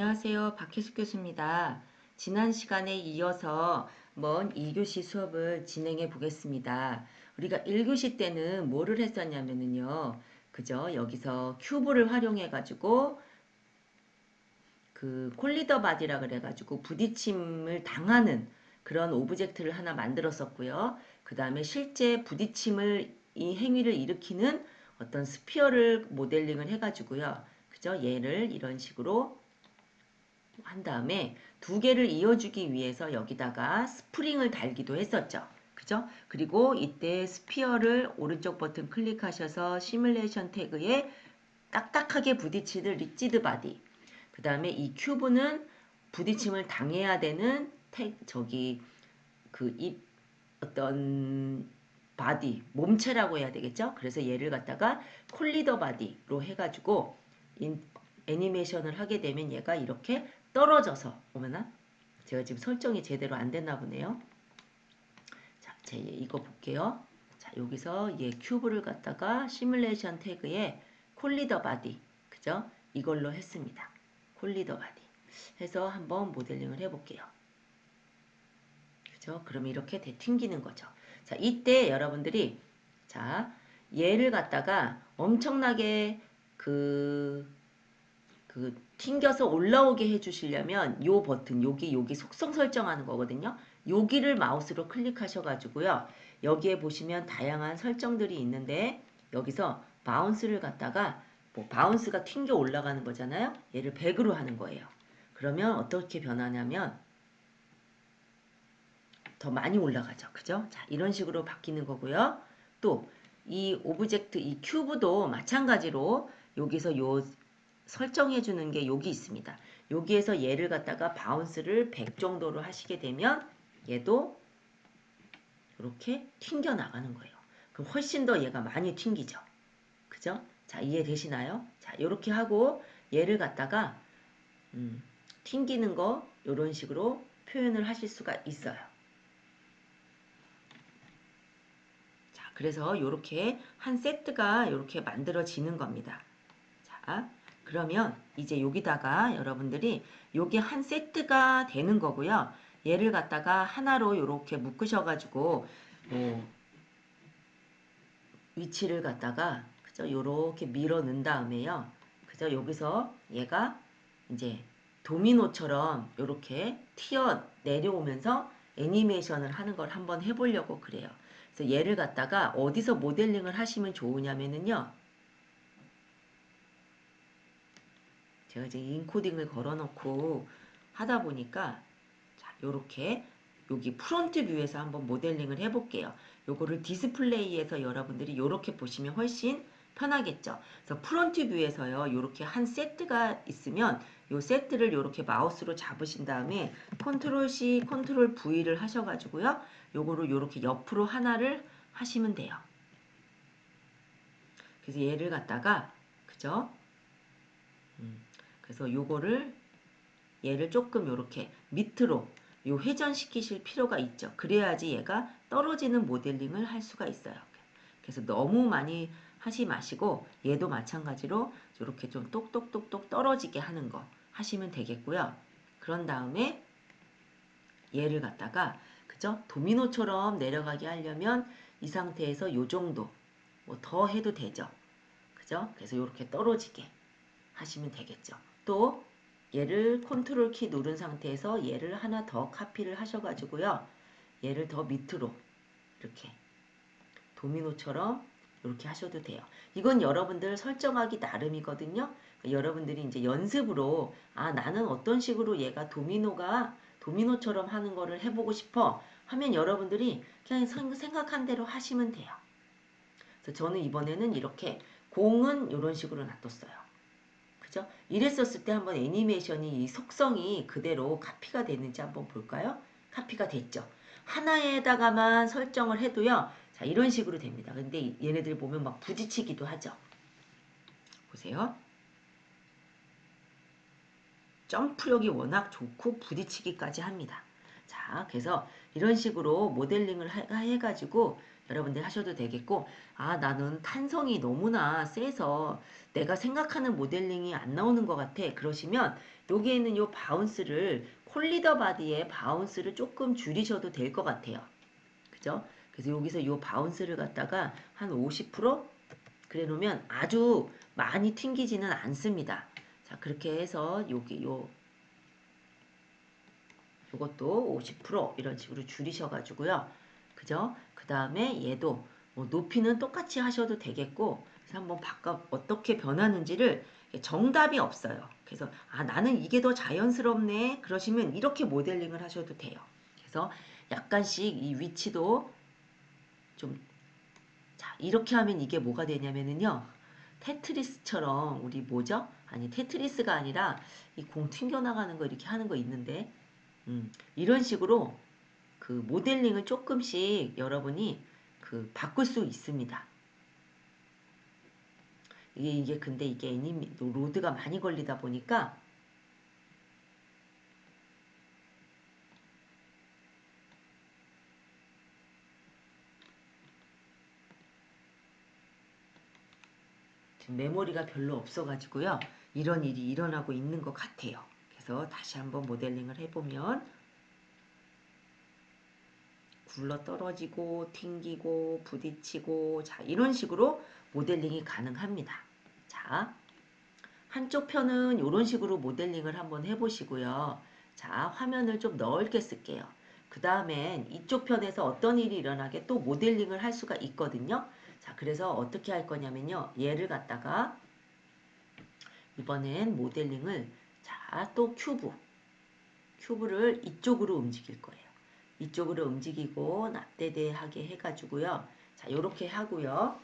안녕하세요. 박혜숙 교수입니다. 지난 시간에 이어서 먼 2교시 수업을 진행해 보겠습니다. 우리가 1교시 때는 뭐를 했었냐면요. 그죠? 여기서 큐브를 활용해 가지고 그 콜리더 바디라 그래 가지고 부딪힘을 당하는 그런 오브젝트를 하나 만들었었고요. 그 다음에 실제 부딪힘을 이 행위를 일으키는 어떤 스피어를 모델링을 해가지고요. 그죠? 얘를 이런 식으로 한 다음에 두 개를 이어주기 위해서 여기다가 스프링을 달기도 했었죠. 그죠? 그리고 이때 스피어를 오른쪽 버튼 클릭하셔서 시뮬레이션 태그에 딱딱하게 부딪히는 리지드 바디. 그 다음에 이 큐브는 부딪힘을 당해야 되는 태, 저기 그 입 어떤 바디 몸체라고 해야 되겠죠? 그래서 얘를 갖다가 콜리더 바디로 해가지고 인, 애니메이션을 하게 되면 얘가 이렇게 떨어져서 오면나 제가 지금 설정이 제대로 안 됐나 보네요. 자, 제 이거 볼게요. 자, 여기서 얘 큐브를 갖다가 시뮬레이션 태그에 콜리더 바디 그죠? 이걸로 했습니다. 콜리더 바디 해서 한번 모델링을 해볼게요. 그죠? 그럼 이렇게 되튕기는 거죠. 자, 이때 여러분들이 자, 얘를 갖다가 엄청나게 그, 그, 튕겨서 올라오게 해주시려면 요 버튼, 여기, 여기 속성 설정하는 거거든요. 여기를 마우스로 클릭하셔가지고요. 여기에 보시면 다양한 설정들이 있는데 여기서 바운스를 갖다가 뭐 바운스가 튕겨 올라가는 거잖아요. 얘를 100으로 하는 거예요. 그러면 어떻게 변하냐면 더 많이 올라가죠. 그죠? 자, 이런 식으로 바뀌는 거고요. 또 이 오브젝트 이 큐브도 마찬가지로 여기서 요 설정해 주는 게 여기 있습니다. 여기에서 얘를 갖다가 바운스를 100 정도로 하시게 되면 얘도 이렇게 튕겨 나가는 거예요. 그럼 훨씬 더 얘가 많이 튕기죠. 그죠? 자, 이해되시나요? 자, 이렇게 하고 얘를 갖다가 음, 튕기는 거 이런 식으로 표현을 하실 수가 있어요. 그래서 이렇게 한 세트가 이렇게 만들어지는 겁니다. 자, 그러면 이제 여기다가 여러분들이 여기 한 세트가 되는 거고요. 얘를 갖다가 하나로 이렇게 묶으셔가지고 뭐 위치를 갖다가 그죠? 이렇게 밀어 넣은 다음에요. 그죠? 여기서 얘가 이제 도미노처럼 이렇게 튀어 내려오면서 애니메이션을 하는 걸 한번 해보려고 그래요. 그래서 얘를 갖다가 어디서 모델링을 하시면 좋으냐면은요. 제가 이제 인코딩을 걸어놓고 하다 보니까 자, 요렇게 여기 프론트 뷰에서 한번 모델링을 해볼게요. 요거를 디스플레이에서 여러분들이 요렇게 보시면 훨씬 편하겠죠. 그래서 프론트 뷰에서요. 요렇게 한 세트가 있으면 요 세트를 요렇게 마우스로 잡으신 다음에 컨트롤 C, 컨트롤 V를 하셔가지고요. 요거를 요렇게 옆으로 하나를 하시면 돼요. 그래서 얘를 갖다가 그죠? 음, 그래서 요거를 얘를 조금 요렇게 밑으로 요 회전시키실 필요가 있죠. 그래야지 얘가 떨어지는 모델링을 할 수가 있어요. 그래서 너무 많이 하지 마시고 얘도 마찬가지로 이렇게 좀 똑똑똑똑 떨어지게 하는 거 하시면 되겠고요. 그런 다음에 얘를 갖다가 그죠? 도미노처럼 내려가게 하려면 이 상태에서 요 정도 뭐 더 해도 되죠. 그죠? 그래서 이렇게 떨어지게 하시면 되겠죠. 또 얘를 컨트롤 키 누른 상태에서 얘를 하나 더 카피를 하셔가지고요. 얘를 더 밑으로 이렇게 도미노처럼 이렇게 하셔도 돼요. 이건 여러분들 설정하기 나름이거든요. 그러니까 여러분들이 이제 연습으로 아 나는 어떤 식으로 얘가 도미노가 도미노처럼 하는 거를 해보고 싶어 하면 여러분들이 그냥 생각한 대로 하시면 돼요. 그래서 저는 이번에는 이렇게 공은 이런 식으로 놔뒀어요. 그죠? 이랬었을 때 한번 애니메이션이 이 속성이 그대로 카피가 됐는지 한번 볼까요? 카피가 됐죠. 하나에다가만 설정을 해도요. 자, 이런 식으로 됩니다. 근데 얘네들 보면 막 부딪히기도 하죠. 보세요. 점프력이 워낙 좋고 부딪히기까지 합니다. 자, 그래서 이런 식으로 모델링을 해가지고 여러분들 하셔도 되겠고 아 나는 탄성이 너무나 세서 내가 생각하는 모델링이 안 나오는 것 같아. 그러시면 여기에 있는 요 바운스를 콜리더 바디의 바운스를 조금 줄이셔도 될 것 같아요. 그죠? 그래서 여기서 요 바운스를 갖다가 한 50% 그래 놓으면 아주 많이 튕기지는 않습니다. 자 그렇게 해서 여기 요 요것도 50% 이런 식으로 줄이셔 가지고요 그죠 그 다음에 얘도 뭐 높이는 똑같이 하셔도 되겠고 그래서 한번 바꿔 어떻게 변하는지를 정답이 없어요. 그래서 아 나는 이게 더 자연스럽네 그러시면 이렇게 모델링을 하셔도 돼요. 그래서 약간씩 이 위치도 좀 자, 이렇게 하면 이게 뭐가 되냐면은요. 테트리스처럼 우리 뭐죠? 아니 테트리스가 아니라 이 공 튕겨 나가는 거 이렇게 하는 거 있는데 음, 이런 식으로 그 모델링을 조금씩 여러분이 그 바꿀 수 있습니다. 이게 이게 근데 이게 애니미 로드가 많이 걸리다 보니까 메모리가 별로 없어가지고요. 이런 일이 일어나고 있는 것 같아요. 그래서 다시 한번 모델링을 해보면 굴러 떨어지고 튕기고 부딪히고 자 이런 식으로 모델링이 가능합니다. 자 한쪽 편은 이런 식으로 모델링을 한번 해보시고요. 자 화면을 좀 넓게 쓸게요. 그 다음엔 이쪽 편에서 어떤 일이 일어나게 또 모델링을 할 수가 있거든요. 자 그래서 어떻게 할 거냐면요. 얘를 갖다가 이번엔 모델링을 자 또 큐브 큐브를 이쪽으로 움직일 거예요. 이쪽으로 움직이고 납대대하게 해가지고요. 자, 요렇게 하고요.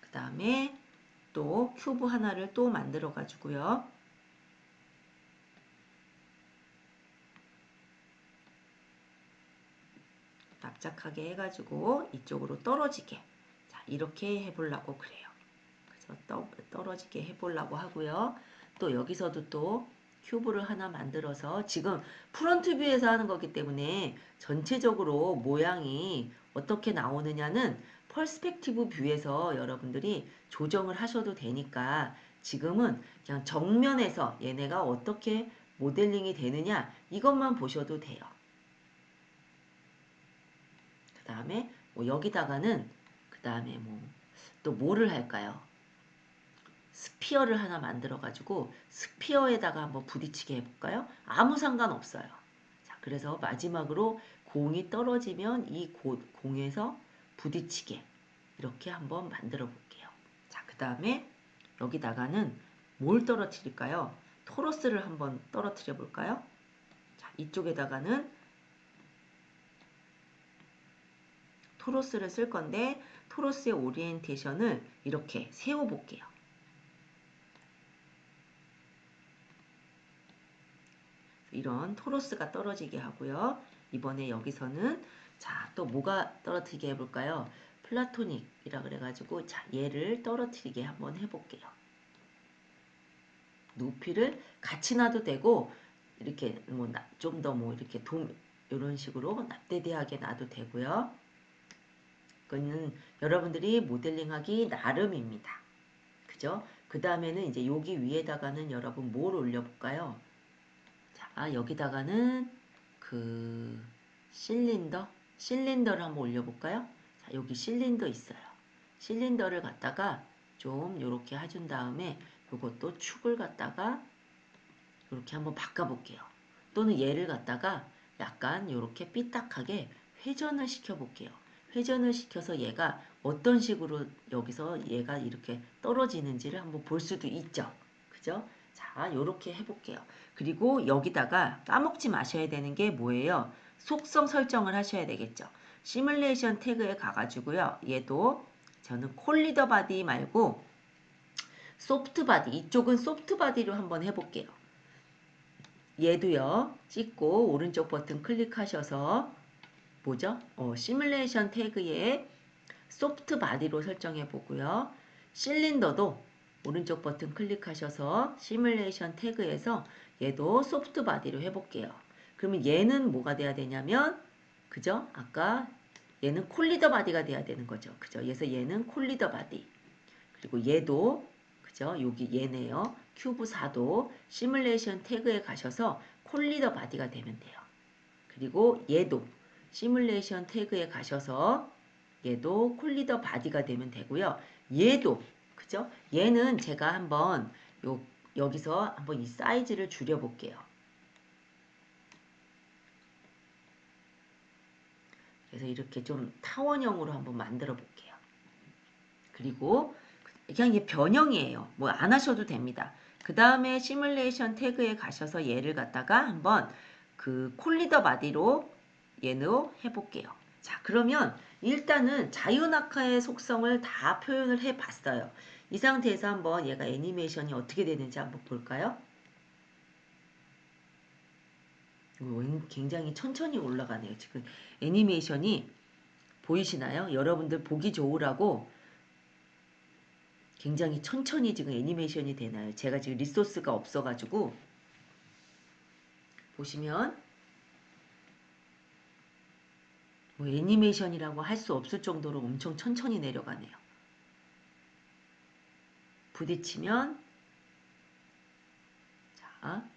그 다음에 또 큐브 하나를 또 만들어 가지고요. 납작하게 해가지고 이쪽으로 떨어지게 자 이렇게 해보려고 그래요. 그래서 떠, 떨어지게 해보려고 하고요. 또 여기서도 또 큐브를 하나 만들어서 지금 프론트 뷰에서 하는 거기 때문에 전체적으로 모양이 어떻게 나오느냐는 퍼스펙티브 뷰에서 여러분들이 조정을 하셔도 되니까 지금은 그냥 정면에서 얘네가 어떻게 모델링이 되느냐 이것만 보셔도 돼요. 그 다음에 뭐 여기다가는 그 다음에 뭐 또 뭐를 할까요? 스피어를 하나 만들어 가지고 스피어에다가 한번 부딪히게 해볼까요? 아무 상관없어요. 자, 그래서 마지막으로 공이 떨어지면 이 고, 공에서 부딪히게 이렇게 한번 만들어 볼게요. 자, 그 다음에 여기다가는 뭘 떨어뜨릴까요? 토러스를 한번 떨어뜨려 볼까요? 자, 이쪽에다가는 토로스를 쓸 건데 토로스의 오리엔테이션을 이렇게 세워 볼게요. 이런 토로스가 떨어지게 하고요. 이번에 여기서는 자, 또 뭐가 떨어뜨리게 해볼까요? 플라토닉이라 그래가지고 자, 얘를 떨어뜨리게 한번 해볼게요. 높이를 같이 놔도 되고 이렇게 뭐 좀 더 뭐 이렇게 돔 이런 식으로 납대대하게 놔도 되고요. 그거는 여러분들이 모델링하기 나름입니다. 그죠? 그 다음에는 이제 여기 위에다가는 여러분 뭘 올려볼까요? 아, 여기다가는 그 실린더, 실린더를 한번 올려볼까요? 자, 여기 실린더 있어요. 실린더를 갖다가 좀 이렇게 해준 다음에 이것도 축을 갖다가 이렇게 한번 바꿔볼게요. 또는 얘를 갖다가 약간 이렇게 삐딱하게 회전을 시켜볼게요. 회전을 시켜서 얘가 어떤 식으로 여기서 얘가 이렇게 떨어지는지를 한번 볼 수도 있죠. 그죠? 자, 이렇게 해볼게요. 그리고 여기다가 까먹지 마셔야 되는 게 뭐예요? 속성 설정을 하셔야 되겠죠. 시뮬레이션 태그에 가가지고요. 얘도 저는 콜리더 바디 말고 소프트 바디 이쪽은 소프트 바디로 한번 해볼게요. 얘도요. 찍고 오른쪽 버튼 클릭하셔서 뭐죠? 어, 시뮬레이션 태그에 소프트 바디로 설정해 보고요. 실린더도 오른쪽 버튼 클릭하셔서 시뮬레이션 태그에서 얘도 소프트 바디로 해볼게요. 그러면 얘는 뭐가 돼야 되냐면 그죠? 아까 얘는 콜리더 바디가 돼야 되는 거죠. 그죠? 그래서 얘는 콜리더 바디. 그리고 얘도 그죠? 여기 얘네요. 큐브 4도 시뮬레이션 태그에 가셔서 콜리더 바디가 되면 돼요. 그리고 얘도 시뮬레이션 태그에 가셔서 얘도 콜리더 바디가 되면 되고요. 얘도 그죠? 얘는 제가 한번 요 여기서 한번 이 사이즈를 줄여 볼게요. 그래서 이렇게 좀 타원형으로 한번 만들어 볼게요. 그리고 그냥 이게 변형이에요. 뭐 안 하셔도 됩니다. 그 다음에 시뮬레이션 태그에 가셔서 얘를 갖다가 한번 그 콜리더 바디로 얘로 해볼게요. 자 그러면 일단은 자유낙하의 속성을 다 표현을 해 봤어요. 이 상태에서 한번 얘가 애니메이션이 어떻게 되는지 한번 볼까요? 굉장히 천천히 올라가네요. 지금 애니메이션이 보이시나요? 여러분들 보기 좋으라고 굉장히 천천히 지금 애니메이션이 되나요? 제가 지금 리소스가 없어가지고 보시면 뭐 애니메이션이라고 할 수 없을 정도로 엄청 천천히 내려가네요. 부딪히면 자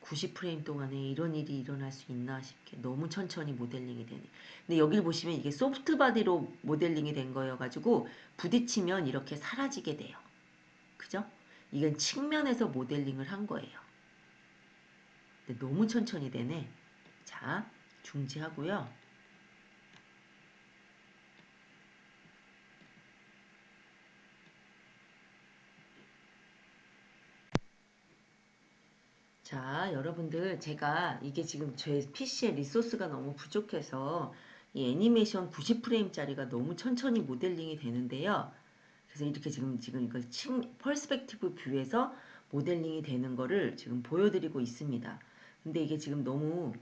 90프레임 동안에 이런 일이 일어날 수 있나 싶게 너무 천천히 모델링이 되네. 근데 여기를 보시면 이게 소프트 바디로 모델링이 된 거여가지고 부딪히면 이렇게 사라지게 돼요. 그죠? 이건 측면에서 모델링을 한 거예요. 근데 너무 천천히 되네. 자, 중지하고요. 자, 여러분들 제가 이게 지금 제 PC에 리소스가 너무 부족해서 이 애니메이션 90프레임짜리가 너무 천천히 모델링이 되는데요. 그래서 이렇게 지금 지금 이걸 층 퍼스펙티브 뷰에서 모델링이 되는 거를 지금 보여드리고 있습니다. 근데 이게 지금 너무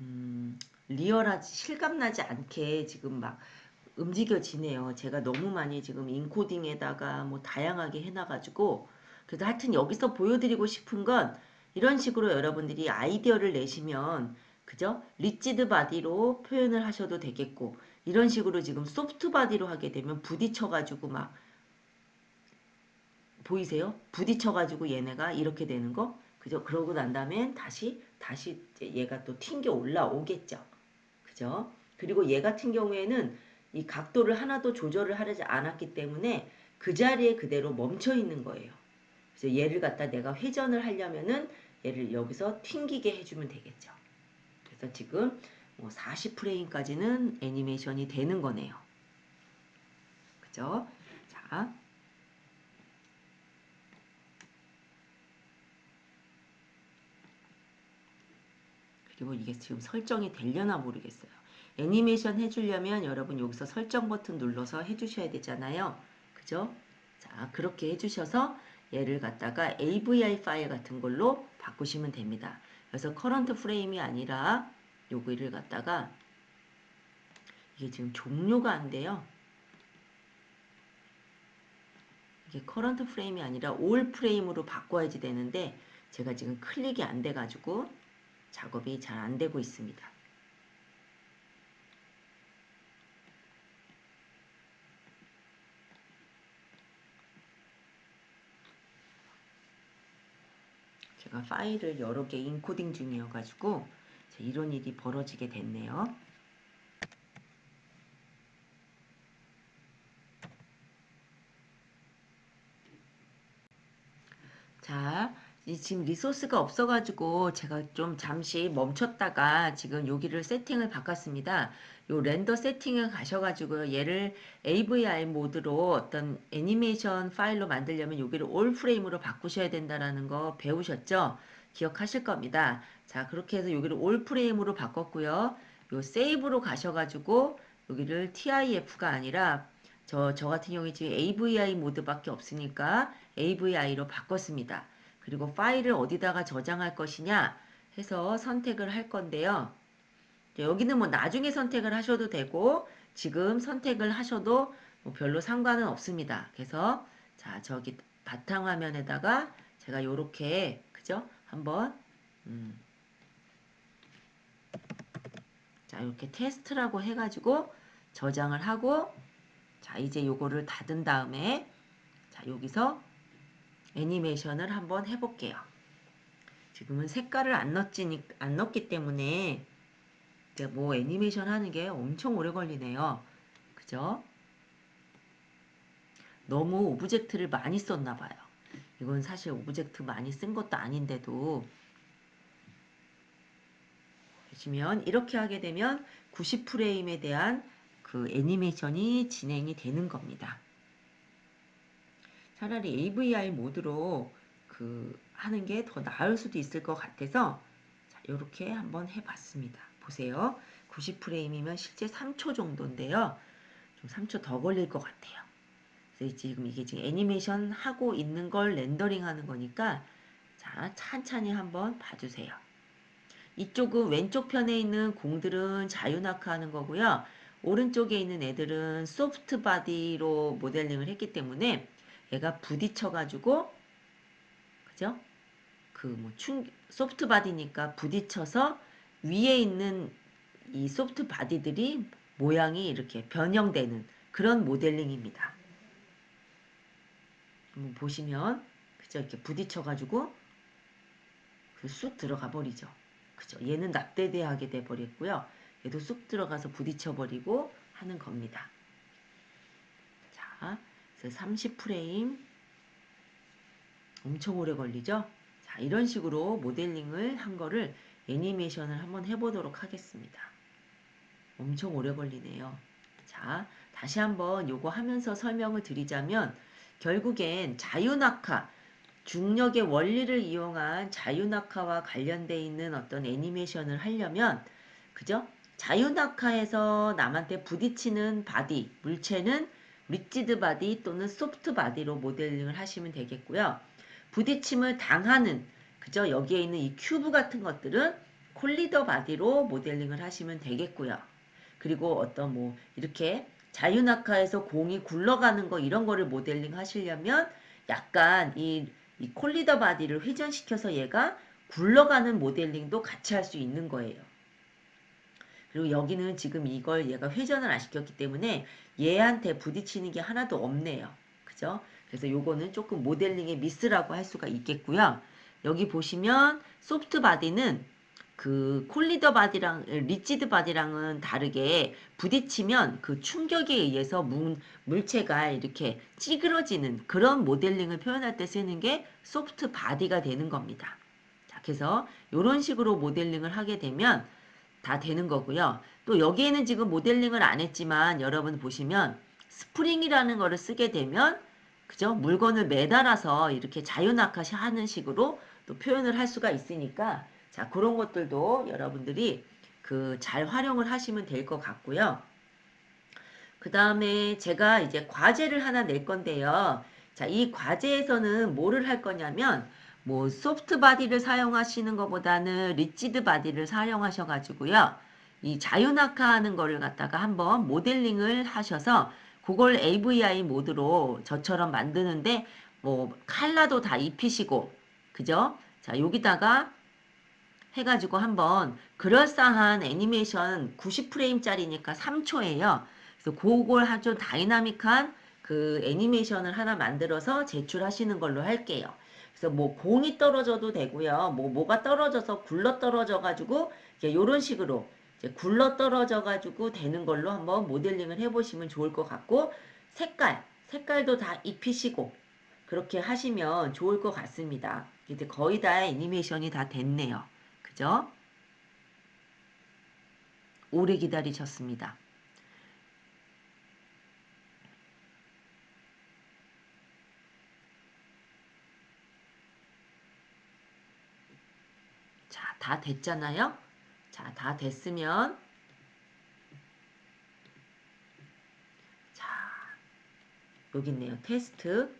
음, 리얼하지 실감나지 않게 지금 막 움직여지네요. 제가 너무 많이 지금 인코딩에다가 뭐 다양하게 해놔가지고 그래도 하여튼 여기서 보여드리고 싶은 건 이런 식으로 여러분들이 아이디어를 내시면 그죠? 리지드 바디로 표현을 하셔도 되겠고 이런 식으로 지금 소프트 바디로 하게 되면 부딪혀가지고 막 보이세요? 부딪혀가지고 얘네가 이렇게 되는 거 그죠? 그러고 난 다음에 다시 다시 얘가 또 튕겨 올라오겠죠. 그죠? 그리고 얘 같은 경우에는 이 각도를 하나도 조절을 하지 않았기 때문에 그 자리에 그대로 멈춰 있는 거예요. 그래서 얘를 갖다 내가 회전을 하려면은 얘를 여기서 튕기게 해주면 되겠죠. 그래서 지금 뭐 40프레임까지는 애니메이션이 되는 거네요. 그죠? 자. 그리고 이게 지금 설정이 되려나 모르겠어요. 애니메이션 해주려면 여러분 여기서 설정 버튼 눌러서 해주셔야 되잖아요. 그죠? 자, 그렇게 해주셔서 얘를 갖다가 AVI 파일 같은 걸로 바꾸시면 됩니다. 그래서 커런트 프레임이 아니라 요거를 갖다가 이게 지금 종료가 안 돼요. 이게 커런트 프레임이 아니라 올 프레임으로 바꿔야지 되는데 제가 지금 클릭이 안 돼 가지고 작업이 잘 안 되고 있습니다. 제가 파일을 여러 개 인코딩 중이어가지고 이런 일이 벌어지게 됐네요. 자, 지금 리소스가 없어가지고 제가 좀 잠시 멈췄다가 지금 여기를 세팅을 바꿨습니다. 요 렌더 세팅에 가셔가지고 얘를 AVI 모드로 어떤 애니메이션 파일로 만들려면 여기를 올 프레임으로 바꾸셔야 된다라는 거 배우셨죠? 기억하실 겁니다. 자 그렇게 해서 여기를 올 프레임으로 바꿨고요. 요 세이브로 가셔가지고 여기를 TIF가 아니라 저, 저 같은 경우에 지금 AVI 모드밖에 없으니까 AVI로 바꿨습니다. 그리고 파일을 어디다가 저장할 것이냐 해서 선택을 할 건데요. 여기는 뭐 나중에 선택을 하셔도 되고 지금 선택을 하셔도 뭐 별로 상관은 없습니다. 그래서 자 저기 바탕화면에다가 제가 이렇게 그죠? 한번 음 자, 이렇게 테스트라고 해가지고 저장을 하고 자, 이제 요거를 닫은 다음에 자, 여기서 애니메이션을 한번 해볼게요. 지금은 색깔을 안 넣지, 안 넣기 때문에 이제 뭐 애니메이션 하는 게 엄청 오래 걸리네요. 그죠? 너무 오브젝트를 많이 썼나 봐요. 이건 사실 오브젝트 많이 쓴 것도 아닌데도 보시면 이렇게 하게 되면 90프레임에 대한 그 애니메이션이 진행이 되는 겁니다. 차라리 AVR 모드로 그 하는 게 더 나을 수도 있을 것 같아서 자, 이렇게 한번 해봤습니다. 보세요. 90프레임이면 실제 3초 정도인데요. 좀 3초 더 걸릴 것 같아요. 그래서 지금 이게 지금 애니메이션 하고 있는 걸 렌더링 하는 거니까 자, 찬찬히 한번 봐주세요. 이쪽은 왼쪽 편에 있는 공들은 자유낙하 하는 거고요. 오른쪽에 있는 애들은 소프트 바디로 모델링을 했기 때문에 얘가 부딪혀가지고 그죠? 그뭐충 소프트 바디니까 부딪혀서 위에 있는 이 소프트 바디들이 모양이 이렇게 변형되는 그런 모델링입니다. 한번 보시면 그죠? 이렇게 부딪혀가지고 그쑥 들어가 버리죠. 그죠? 얘는 납대대하게 돼 버렸고요. 얘도 쑥 들어가서 부딪혀 버리고 하는 겁니다. 자, 그래서 30프레임 엄청 오래 걸리죠? 자, 이런 식으로 모델링을 한 거를 애니메이션을 한번 해보도록 하겠습니다. 엄청 오래 걸리네요. 자, 다시 한번 요거 하면서 설명을 드리자면 결국엔 자유낙하, 중력의 원리를 이용한 자유낙하와 관련돼 있는 어떤 애니메이션을 하려면 그죠? 자유낙하에서 남한테 부딪히는 바디, 물체는 리지드 바디 또는 소프트 바디로 모델링을 하시면 되겠고요. 부딪힘을 당하는 그죠? 여기에 있는 이 큐브 같은 것들은 콜리더 바디로 모델링을 하시면 되겠고요. 그리고 어떤 뭐 이렇게 자유낙하에서 공이 굴러가는 거 이런 거를 모델링 하시려면 약간 이, 이 콜리더 바디를 회전시켜서 얘가 굴러가는 모델링도 같이 할 수 있는 거예요. 그리고 여기는 지금 이걸 얘가 회전을 안 시켰기 때문에 얘한테 부딪히는 게 하나도 없네요. 그죠? 그래서 요거는 조금 모델링의 미스라고 할 수가 있겠고요. 여기 보시면 소프트 바디는 그 콜리더 바디랑 리치드 바디랑은 다르게 부딪히면 그 충격에 의해서 문, 물체가 이렇게 찌그러지는 그런 모델링을 표현할 때 쓰는 게 소프트 바디가 되는 겁니다. 자, 그래서 이런 식으로 모델링을 하게 되면 다 되는 거고요. 또 여기에는 지금 모델링을 안 했지만 여러분 보시면 스프링이라는 거를 쓰게 되면 그죠? 물건을 매달아서 이렇게 자유낙하시 하는 식으로 또 표현을 할 수가 있으니까 자 그런 것들도 여러분들이 그 잘 활용을 하시면 될 것 같고요. 그 다음에 제가 이제 과제를 하나 낼 건데요. 자, 이 과제에서는 뭐를 할 거냐면 뭐 소프트 바디를 사용하시는 것보다는 리치드 바디를 사용하셔가지고요. 이 자유낙하 하는 거를 갖다가 한번 모델링을 하셔서 그걸 AVI 모드로 저처럼 만드는데 뭐 칼라도 다 입히시고 그죠? 자 여기다가 해가지고 한번 그럴싸한 애니메이션 90프레임짜리니까 3초예요. 그래서 그걸 아주 다이나믹한 그 애니메이션을 하나 만들어서 제출하시는 걸로 할게요. 그래서 뭐 공이 떨어져도 되고요. 뭐 뭐가 떨어져서 굴러 떨어져 가지고 이런 식으로 굴러 떨어져 가지고 되는 걸로 한번 모델링을 해보시면 좋을 것 같고 색깔 색깔도 다 입히시고 그렇게 하시면 좋을 것 같습니다. 이제 거의 다 애니메이션이 다 됐네요. 그죠? 오래 기다리셨습니다. 자, 다 됐잖아요? 자, 다 됐으면 자, 여기 있네요. 테스트.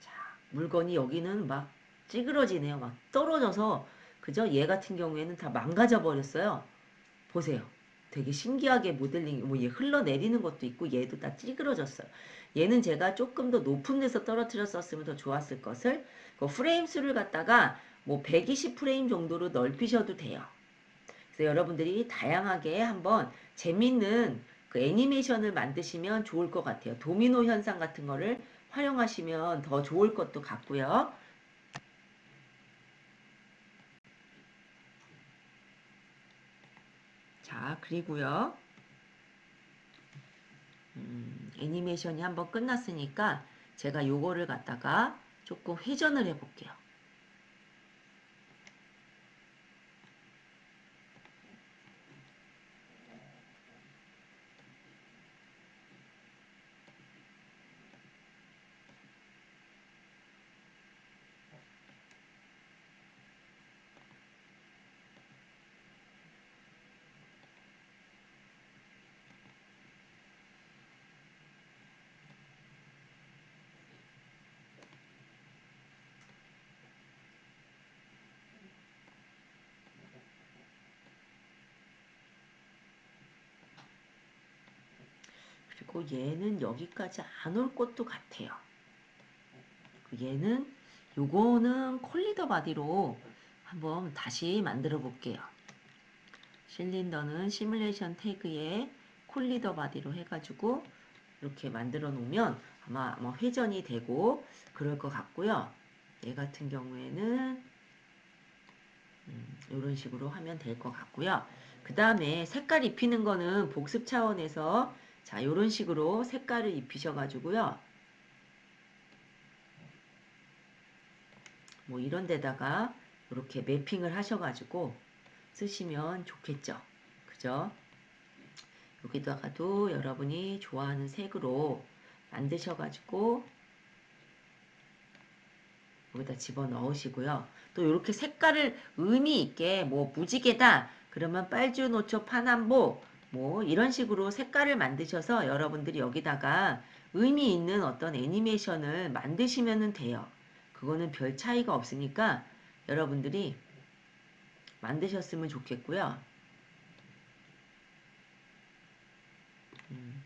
자, 물건이 여기는 막 찌그러지네요. 막 떨어져서 그죠? 얘 같은 경우에는 다 망가져 버렸어요. 보세요. 되게 신기하게 모델링 뭐 얘 흘러내리는 것도 있고 얘도 다 찌그러졌어요. 얘는 제가 조금 더 높은 데서 떨어뜨렸었으면 더 좋았을 것을 그 프레임 수를 갖다가 뭐 120 프레임 정도로 넓히셔도 돼요. 그래서 여러분들이 다양하게 한번 재밌는 그 애니메이션을 만드시면 좋을 것 같아요. 도미노 현상 같은 거를 활용하시면 더 좋을 것도 같고요. 자, 그리고요. 음, 애니메이션이 한번 끝났으니까 제가 요거를 갖다가 조금 회전을 해볼게요. 그리고 얘는 여기까지 안 올 것도 같아요. 얘는 요거는 콜리더 바디로 한번 다시 만들어 볼게요. 실린더는 시뮬레이션 태그에 콜리더 바디로 해가지고 이렇게 만들어 놓으면 아마, 아마 회전이 되고 그럴 것 같고요. 얘 같은 경우에는 음, 이런 식으로 하면 될 것 같고요. 그 다음에 색깔 입히는 거는 복습 차원에서 자, 이런 식으로 색깔을 입히셔가지고요. 뭐 이런 데다가 이렇게 매핑을 하셔가지고 쓰시면 좋겠죠. 그죠? 여기다가도 여러분이 좋아하는 색으로 만드셔가지고 여기다 집어 넣으시고요. 또 이렇게 색깔을 의미 있게 뭐 무지개다 그러면 빨주 노초 파남보 뭐 이런 식으로 색깔을 만드셔서 여러분들이 여기다가 의미 있는 어떤 애니메이션을 만드시면 돼요. 그거는 별 차이가 없으니까 여러분들이 만드셨으면 좋겠고요. 음.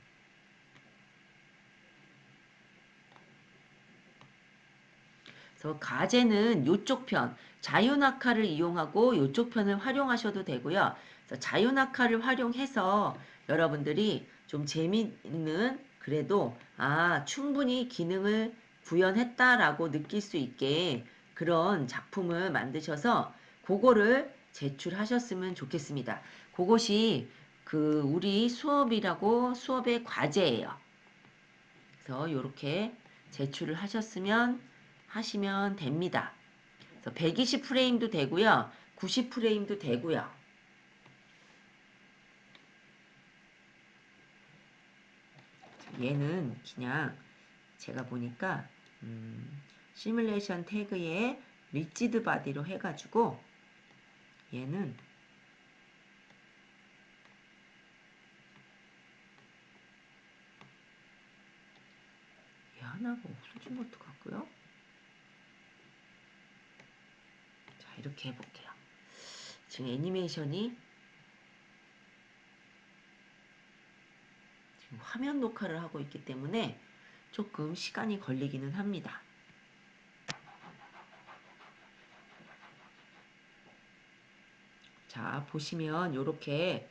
그래서 가제는 이쪽 편 자유낙하를 이용하고 이쪽 편을 활용하셔도 되고요. 자유낙하를 활용해서 여러분들이 좀 재미있는 그래도 아 충분히 기능을 구현했다라고 느낄 수 있게 그런 작품을 만드셔서 그거를 제출하셨으면 좋겠습니다. 그것이 그 우리 수업이라고 수업의 과제예요. 그래서 이렇게 제출을 하셨으면 하시면 됩니다. 그래서 120 프레임도 되고요. 90 프레임도 되고요. 얘는 그냥 제가 보니까 음, 시뮬레이션 태그에 리지드 바디로 해가지고 얘는 얘 하나가 없어진 것도 같고요. 자 이렇게 해볼게요. 지금 애니메이션이 화면 녹화를 하고 있기 때문에 조금 시간이 걸리기는 합니다. 자, 보시면 이렇게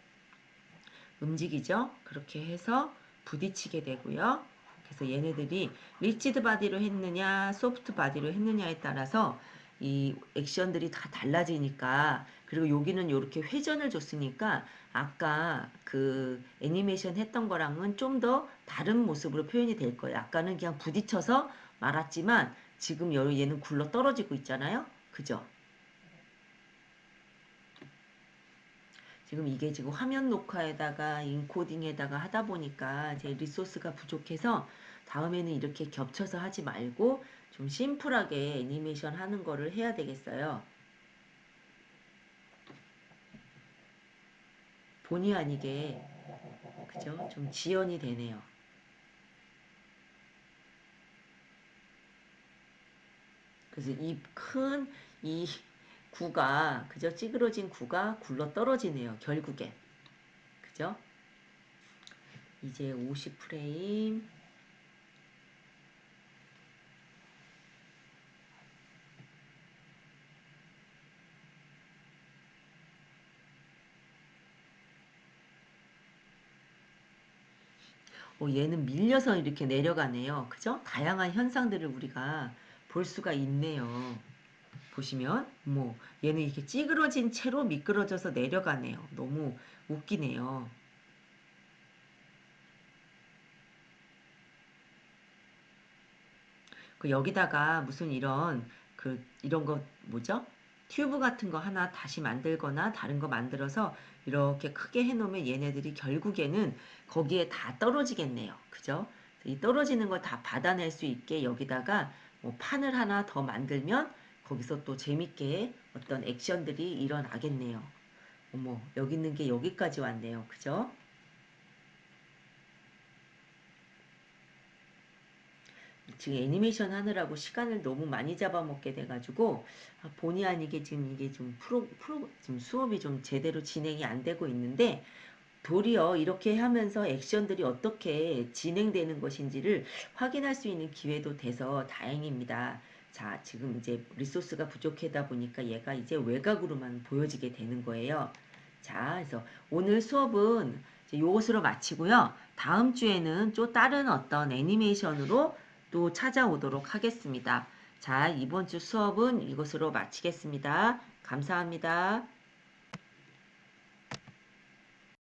움직이죠? 그렇게 해서 부딪히게 되고요. 그래서 얘네들이 리치드 바디로 했느냐, 소프트 바디로 했느냐에 따라서 이 액션들이 다 달라지니까 그리고 여기는 이렇게 회전을 줬으니까 아까 그 애니메이션 했던 거랑은 좀 더 다른 모습으로 표현이 될 거예요. 아까는 그냥 부딪혀서 말았지만 지금 얘는 굴러 떨어지고 있잖아요. 그죠? 지금 이게 지금 화면 녹화에다가 인코딩에다가 하다 보니까 제 리소스가 부족해서 다음에는 이렇게 겹쳐서 하지 말고 좀 심플하게 애니메이션 하는 거를 해야 되겠어요. 본의 아니게 그죠? 좀 지연이 되네요. 그래서 이 큰 이 구가 그저 찌그러진 구가 굴러 떨어지네요. 결국에 그죠? 이제 50 프레임 어, 얘는 밀려서 이렇게 내려가네요. 그죠? 다양한 현상들을 우리가 볼 수가 있네요. 보시면 뭐 얘는 이렇게 찌그러진 채로 미끄러져서 내려가네요. 너무 웃기네요. 그 여기다가 무슨 이런 그 이런 거 뭐죠? 튜브 같은 거 하나 다시 만들거나 다른 거 만들어서 이렇게 크게 해놓으면 얘네들이 결국에는 거기에 다 떨어지겠네요. 그죠? 이 떨어지는 걸 다 받아낼 수 있게 여기다가 뭐 판을 하나 더 만들면 거기서 또 재밌게 어떤 액션들이 일어나겠네요. 어머, 여기 있는 게 여기까지 왔네요. 그죠? 지금 애니메이션 하느라고 시간을 너무 많이 잡아먹게 돼가지고 아, 본의 아니게 지금 이게 좀 프로 프로 지금 수업이 좀 제대로 진행이 안 되고 있는데 도리어 이렇게 하면서 액션들이 어떻게 진행되는 것인지를 확인할 수 있는 기회도 돼서 다행입니다. 자, 지금 이제 리소스가 부족하다 보니까 얘가 이제 외곽으로만 보여지게 되는 거예요. 자, 그래서 오늘 수업은 이제 요것으로 마치고요. 다음 주에는 또 다른 어떤 애니메이션으로 또 찾아오도록 하겠습니다. 자, 이번 주 수업은 이것으로 마치겠습니다. 감사합니다.